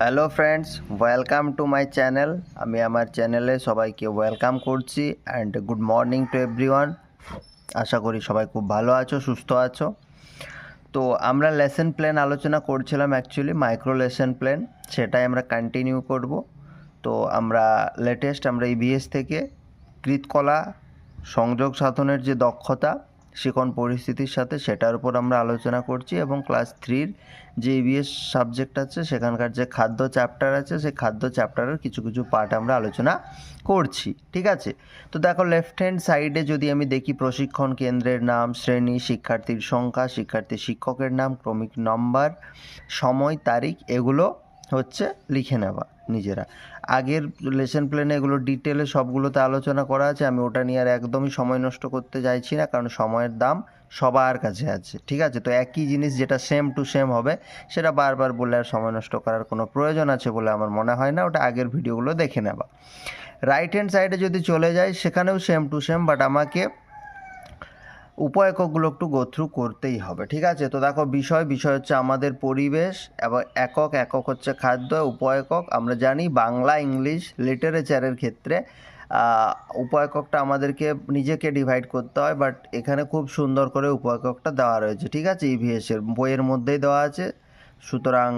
Hello friends welcome to my channel আমি আমার চ্যানেলে সবাইকে ওয়েলকাম করছি and good morning to everyone আশা করি সবাই খুব ভালো আছো, সুস্থ আছো। তো আমরা লেসন প্ল্যান আলোচনা করছিলাম অ্যাকচুয়ালি মাইক্রো লেসন প্ল্যান সেটাই আমরা কন্টিনিউ করব। তো আমরা লেটেস্ট আমরা ইবিএস থেকে কৃতকলা সংযোগ সাধনের যে দক্ষতা শিখন পরিস্থিতির সাথে সেটার উপর আমরা আলোচনা করছি এবং ক্লাস থ্রির যে ইবিএস সাবজেক্ট আছে, সেখানকার যে খাদ্য চ্যাপ্টার আছে, সেই খাদ্য চ্যাপ্টারের কিছু কিছু পার্ট আমরা আলোচনা করছি, ঠিক আছে? তো দেখো লেফট হ্যান্ড সাইডে যদি আমি দেখি প্রশিক্ষণ কেন্দ্রের নাম, শ্রেণি, শিক্ষার্থীর সংখ্যা, শিক্ষার্থী শিক্ষকের নাম, ক্রমিক নম্বর, সময়, তারিখ, এগুলো হচ্ছে লিখে নেওয়া। নিজেরা। আগের লেসন প্ল্যানে এগুলো ডিটেলে সবগুলোতে আলোচনা করা আছে, আমি ওটা নিয়ে আর একদমই সময় নষ্ট করতে চাইছি না, কারণ সময়ের দাম সবার কাছে আছে, ঠিক আছে? তো একই জিনিস যেটা সেম টু সেম হবে, সেটা বারবার বলে আর সময় নষ্ট করার কোনো প্রয়োজন আছে বলে আমার মনে হয় না, ওটা আগের ভিডিওগুলো দেখে নেওয়া রাইট হ্যান্ড সাইডে যদি চলে যাই, সেখানেও সেম টু সেম বাট আমাকে উপ এককগুলো একটু গোথ্রু করতেই হবে ঠিক আছে? তো দেখো বিষয় বিষয় হচ্ছে আমাদের পরিবেশ এবং একক একক হচ্ছে খাদ্য উপ একক আমরা জানি বাংলা ইংলিশ লিটারেচারের ক্ষেত্রে আহ, উপ এককটা আমাদেরকে নিজেকে ডিভাইড করতে হয় বাট এখানে খুব সুন্দর করে উপ এককটা দেওয়া রয়েছে ঠিক আছে? ইভিএস এর বইয়ের মধ্যেই দেওয়া আছে সুতরাং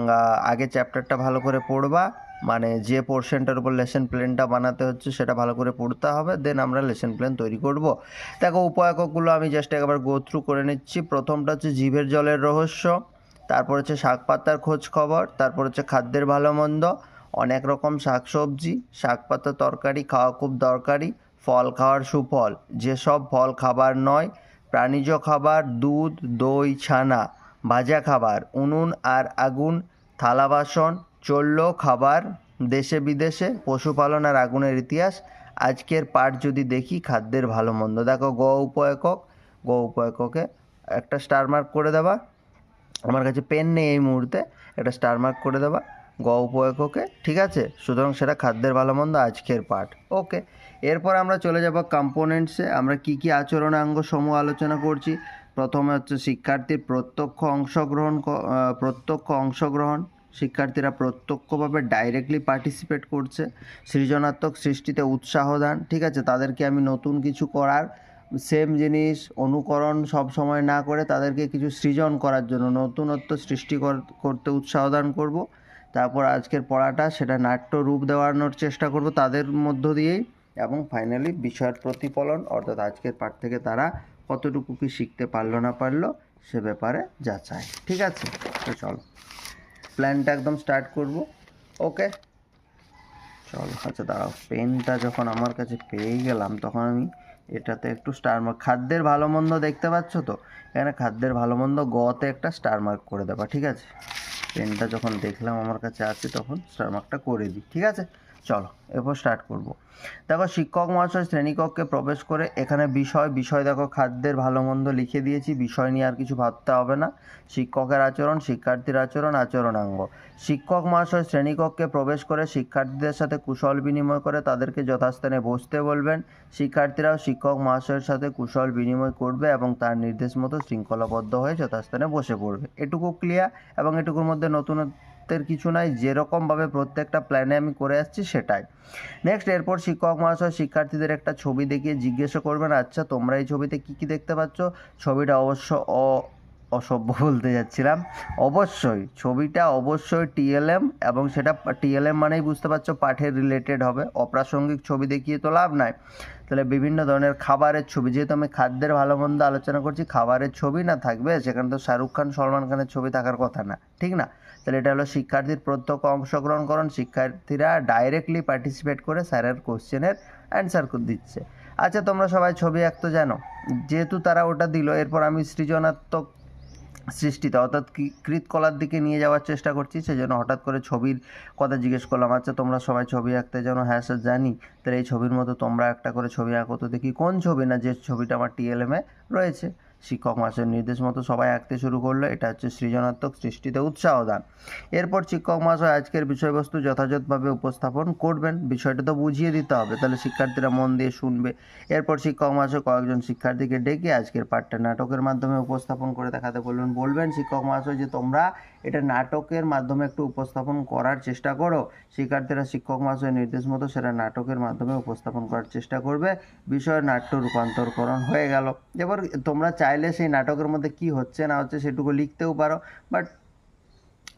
আগে চ্যাপ্টারটা ভালো করে পড়বা। মানে যে পোর্শনটার উপর লেসন প্ল্যানটা বানাতে হচ্ছে, সেটা ভালো করে পড়তে হবে দেন আমরা লেসন প্ল্যান তৈরি করব। দেখো উপায়কগুলো আমি জাস্ট একবার গো থ্রু করে নিচ্ছি। প্রথমটা হচ্ছে জিভের জলের রহস্য, তারপর হচ্ছে শাক পাতার খোঁজ খবর, তারপর হচ্ছে খাদ্যের ভালো মন্দ, অনেক রকম শাক সবজি শাক পাতা তরকারি খাওয়া খুব দরকারি, ফল খাওয়ার সুফল। যেসব ফল খাবার নয়, প্রাণীজ খাবার, দুধ, দই, ছানা, ভাজা খাবার, উনুন আর আগুন, থালা বাসন চলল খাবার, দেশে বিদেশে, পশুপালন আর আগুনের ইতিহাস। আজকের পাঠ যদি দেখি, খাদ্যের ভালো মন্দ। দেখো, গ উপ একক গ উপ এককে একটা স্টার মার্ক করে দেবা। আমার কাছে পেন নেই এই মুহূর্তে, একটা স্টার মার্ক করে দেবা। গ উপ এককে ঠিক আছে? সুতরাং সেটা খাদ্যের ভালো মন্দ আজকের পাঠ। ওকে, এরপর আমরা চলে যাব কম্পোনেন্টসে আমরা কি কি আচরণাঙ্গ সমূহ আলোচনা করছি? প্রথমে হচ্ছে শিক্ষার্থীর প্রত্যক্ষ অংশগ্রহণ প্রত্যক্ষ অংশগ্রহণ। শিক্ষার্থীরা প্রত্যক্ষভাবে ডাইরেক্টলি পার্টিসিপেট করছে। সৃজনাত্মক সৃষ্টিতে উৎসাহ দান, ঠিক আছে? তাদেরকে আমি নতুন কিছু করার সেম জিনিস, অনুকরণ সব সময় না করে তাদেরকে কিছু সৃজন করার জন্য নতুনত্ব সৃষ্টি করতে উৎসাহ দান করব। তারপর আজকের পড়াটা, সেটা নাট্য রূপ দেওয়ানোর চেষ্টা করব তাদের মধ্য দিয়েই। এবং ফাইনালি বিষয়ের প্রতিফলন, অর্থাৎ আজকের পাঠ থেকে তারা কতটুকু কি শিখতে পারল না পারল, সে ব্যাপারে যাচাই, ঠিক আছে? তো চলো। প্ল্যানটা একদম স্টার্ট করব। ওকে চল আচ্ছা দাঁড়াও। পেনটা যখন আমার কাছে পেয়ে গেলাম, তখন আমি এটাতে একটু স্টার মার্ক খাদ্যের ভালো মন্দ দেখতে পাচ্ছ তো? এখানে খাদ্যের ভালো মন্দ গতে একটা স্টার মার্ক করে দেবা, ঠিক আছে? পেনটা যখন দেখলাম আমার কাছে আছে, তখন স্টার মার্কটা করে দিই, ঠিক আছে? চলো, এরপর স্টার্ট করব। দেখো, শিক্ষক মহাশয় শ্রেণীকক্ষে প্রবেশ করে এখানে বিষয় বিষয় দেখো, খাদ্যের ভালো মন্দ লিখে দিয়েছি, বিষয় নিয়ে আর কিছু ভাবতে হবে না। শিক্ষকের আচরণ, শিক্ষার্থীর আচরণ, আচরণাঙ্গ। শিক্ষক মহাশয় শ্রেণীকক্ষে প্রবেশ করে শিক্ষার্থীদের সাথে কুশল বিনিময় করে তাদেরকে যথাস্থানে বসতে বলবেন। শিক্ষার্থীরাও শিক্ষক মহাশয়ের সাথে কুশল বিনিময় করবে এবং তার নির্দেশ মতো শৃঙ্খলাবদ্ধ হয়ে যথাস্থানে বসে পড়বে। এটুকু ক্লিয়ার এবং এটুকুর মধ্যে নতুনত্বের কিছু নাই, যেরকমভাবে প্রত্যেকটা প্ল্যানে আমি করে আসছি সেটাই। নেক্সট এরপর শিক্ষক মহাশয় শিক্ষার্থীদের একটা ছবি দেখিয়ে জিজ্ঞাসা করবেন আচ্ছা তোমরা এই ছবিতে কি কি দেখতে পাচ্ছ? ছবিটা অবশ্য অ, অসভ্য বলতে যাচ্ছিলাম। অবশ্যই, ছবিটা অবশ্যই টিএলএম এবং সেটা টিএলএম মানেই বুঝতে পারছ পাঠের রিলেটেড হবে। অপ্রাসঙ্গিক ছবি দেখিয়ে তো লাভ নাই। তাহলে বিভিন্ন ধরনের খাবারের ছবি, যেহেতু আমি খাদ্যের ভালো মন্দ আলোচনা করছি, খাবারের ছবি না থাকবে, সেখানে তো শাহরুখ খান, সলমান খানের ছবি থাকার কথা না, ঠিক না? তাহলে এটা হলো শিক্ষার্থীর প্রত্যক্ষ অংশগ্রহণ করুন শিক্ষার্থীরা ডাইরেক্টলি পার্টিসিপেট করে স্যারের কোশ্চেনের অ্যান্সার দিচ্ছে। আচ্ছা তোমরা সবাই ছবি আঁকতে জানো? যেহেতু তারা ওটা দিল, এরপর আমি সৃজনাত্মক সৃষ্টিতে, অর্থাৎ কৃতকলার দিকে নিয়ে যাওয়ার চেষ্টা করছি, সেজন্য হঠাৎ করে ছবির কথা জিজ্ঞেস করলাম আচ্ছা তোমরা সবাই ছবি আঁকতে জানো? হ্যাঁ স্যার, জানি। তাহলে এই ছবির মতো তোমরা একটা করে ছবি আঁকো তো দেখি, কোন ছবি না যে ছবিটা আমার টিএলএমে রয়েছে? শিক্ষক মাসের নির্দেশ মতো সবাই আঁকতে শুরু করল। এটা হচ্ছে সৃজনাত্মক সৃষ্টিতে উৎসাহ দান। এরপর শিক্ষক মহাশয় আজকের বিষয়বস্তু যথাযথভাবে উপস্থাপন করবেন। বিষয়টা তো বুঝিয়ে দিতে হবে, তাহলে শিক্ষার্থীরা মন দিয়ে শুনবে। এরপর শিক্ষক মহাশয় কয়েকজন শিক্ষার্থীকে ডেকে আজকের পাঠটা নাটকের মাধ্যমে উপস্থাপন করে দেখাতে বলবেন। বলবেন, শিক্ষক মহাশয়, যে তোমরা এটা নাটকের মাধ্যমে একটু উপস্থাপন করার চেষ্টা করো। শিক্ষার্থীরা, শিক্ষক মহাশয়ের নির্দেশ মতো সেটা নাটকের মাধ্যমে উপস্থাপন করার চেষ্টা করবে। বিষয় নাট্য রূপান্তরকরণ হয়ে গেল। এবার তোমরা চাইলে সেই নাটকের মধ্যে কি হচ্ছে না হচ্ছে সেটুকু লিখতেও পারো। বাট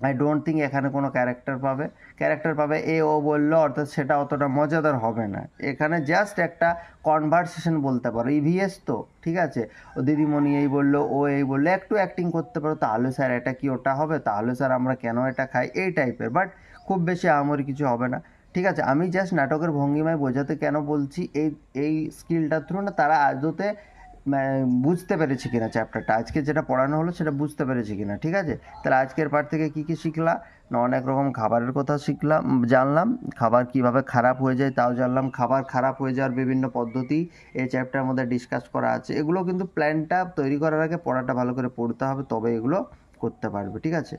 আই ডোন্ট থিঙ্ক এখানে কোনো ক্যারেক্টার পাবে। ক্যারেক্টার পাবে এ, ও বলল, অর্থাৎ সেটা অতটা মজাদার হবে না। এখানে জাস্ট একটা কনভারসেশন বলতে পারো। ইভিএস তো, ঠিক আছে? ও দিদিমণি এই বলল, ও এই বলল, একটু অ্যাক্টিং করতে পারো। তাহলে স্যার এটা কি ওটা হবে? তাহলে স্যার আমরা কেন এটা খাই? এই টাইপের বাট খুব বেশি আমরি কিছু হবে না। ঠিক আছে? আমি জাস্ট নাটকের ভঙ্গিমায় বোঝাতে কেন বলছি, এই এই স্কিলটার থ্রু না, তারা আদতে বুঝতে পেরেছি কিনা চ্যাপ্টারটা আজকে যেটা পড়ানো হলো সেটা বুঝতে পেরেছি কিনা, ঠিক আছে? তাহলে আজকের পার থেকে কি কি শিখলা? না, অনেক রকম খাবারের কথা শিখলাম, জানলাম, খাবার কীভাবে খারাপ হয়ে যায় তাও জানলাম, খাবার খারাপ হয়ে যাওয়ার বিভিন্ন পদ্ধতি এই চ্যাপ্টারের মধ্যে ডিসকাস করা আছে। এগুলো কিন্তু প্ল্যানটা তৈরি করার আগে পড়াটা ভালো করে পড়তে হবে, তবে এগুলো করতে পারবে, ঠিক আছে?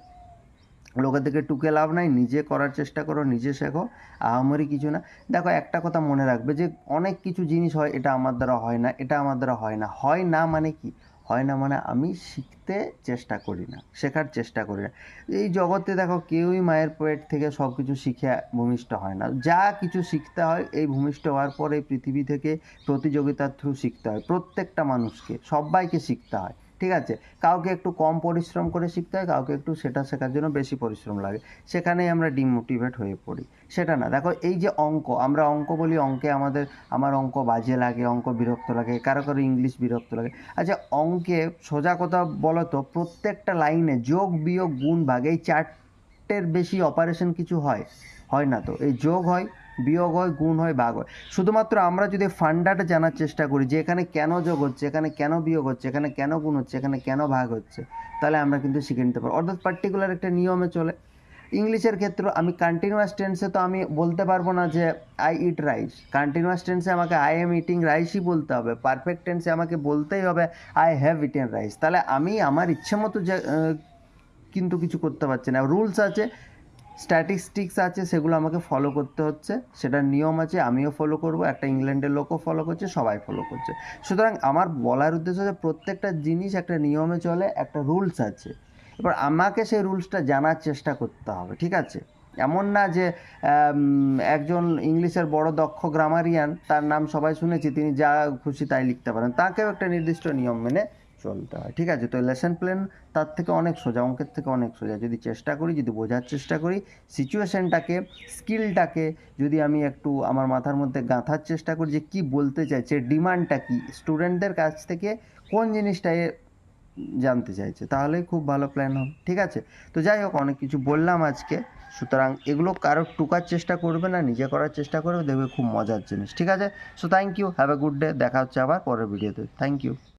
লোকের দিকে টুকে লাভ নাই, নিজে করার চেষ্টা করো, নিজে শেখো, আহামরি কিছু না। দেখো, একটা কথা মনে রাখবে যে, অনেক কিছু জিনিস হয়, এটা আমার দ্বারা হয় না, এটা আমার দ্বারা হয় না। হয় না মানে কি? হয় না মানে আমি শিখতে চেষ্টা করি না, শেখার চেষ্টা করি না। এই জগতে দেখো, কেউই মায়ের পেট থেকে সব কিছু শিখে ভূমিষ্ঠ হয় না। যা কিছু শিখতে হয়, এই ভূমিষ্ঠ হওয়ার পর এই পৃথিবী থেকে প্রতিযোগিতার থ্রু শিখতে হয়। প্রত্যেকটা মানুষকে, সবাইকে শিখতে হয়। ঠিক আছে? কাউকে একটু কম পরিশ্রম করে শিখতে হয়, কাউকে একটু সেটা শেখার জন্য বেশি পরিশ্রম লাগে। সেখানেই আমরা ডিমোটিভেট হয়ে পড়ি। সেটা না। দেখো, এই যে অঙ্ক, আমরা অঙ্ক বলি অঙ্কে আমাদের, আমার অঙ্ক বাজে লাগে, অঙ্ক বিরক্ত লাগে, কারও কারও ইংলিশ বিরক্ত লাগে। আচ্ছা অঙ্কে সোজা কথা বলো তো, প্রত্যেকটা লাইনে যোগ, বিয়োগ, গুণ, ভাগ, এই চারটের বেশি অপারেশন কিছু হয়? হয় না তো। এই যোগ হয় বিয়োগ হয়, গুণ হয়, ভাগ হয়। শুধুমাত্র আমরা যদি ফান্ডাটা জানার চেষ্টা করি যে এখানে কেন যোগ হচ্ছে, এখানে কেন বিয়োগ হচ্ছে, এখানে কেন গুণ হচ্ছে, এখানে কেন ভাগ হচ্ছে, তাহলে আমরা কিন্তু শিখে নিতে পারব। অর্থাৎ পার্টিকুলার একটা নিয়মে চলে। ইংলিশের ক্ষেত্রে আমি কন্টিনিউয়াস টেন্সে তো আমি বলতে পারব না যে আই ইট রাইস কন্টিনিউয়াস টেন্সে আমাকে আই এম ইটিং রাইসই বলতে হবে। পারফেক্ট টেন্সে আমাকে বলতেই হবে আই হ্যাভ ইটেন রাইস তাহলে আমি আমার ইচ্ছে মতো যে কিন্তু কিছু করতে পারছি না। রুলস আছে স্ট্যাটিস্টিক্স আছে, সেগুলো আমাকে ফলো করতে হচ্ছে। সেটার নিয়ম আছে, আমিও ফলো করব, একটা ইংল্যান্ডের লোকও ফলো করছে, সবাই ফলো করছে। সুতরাং আমার বলার উদ্দেশ্য যে প্রত্যেকটা জিনিস একটা নিয়মে চলে, একটা রুলস আছে। এবার আমাকে সেই রুলসটা জানার চেষ্টা করতে হবে, ঠিক আছে? এমন না যে একজন ইংলিশের বড় দক্ষ গ্রামারিয়ান তার নাম সবাই শুনেছি, তিনি যা খুশি তাই লিখতে পারেন। তাকেও একটা নির্দিষ্ট নিয়ম মেনে চলতে হয়। ঠিক আছে, তো লেসন প্ল্যান তার থেকে অনেক সোজা, অঙ্কের থেকে অনেক সোজা। যদি চেষ্টা করি, যদি বোঝার চেষ্টা করি সিচুয়েশনটাকে স্কিলটাকে যদি আমি একটু আমার মাথার মধ্যে গাঁথার চেষ্টা করি যে কি বলতে চাইছে ডিমান্ডটা কি স্টুডেন্টদের কাছ থেকে কোন জিনিসটা জানতে চাইছে, তাহলেই খুব ভালো প্ল্যান হবে। ঠিক আছে, তো যাই হোক, অনেক কিছু বললাম আজকে। সুতরাং এগুলো কারও টুকার চেষ্টা করবে না, নিজে করার চেষ্টা করবে, দেখবে খুব মজার জিনিস। ঠিক আছে so thank you have a good day দেখা হচ্ছে আবার পরের ভিডিওতে থ্যাংক ইউ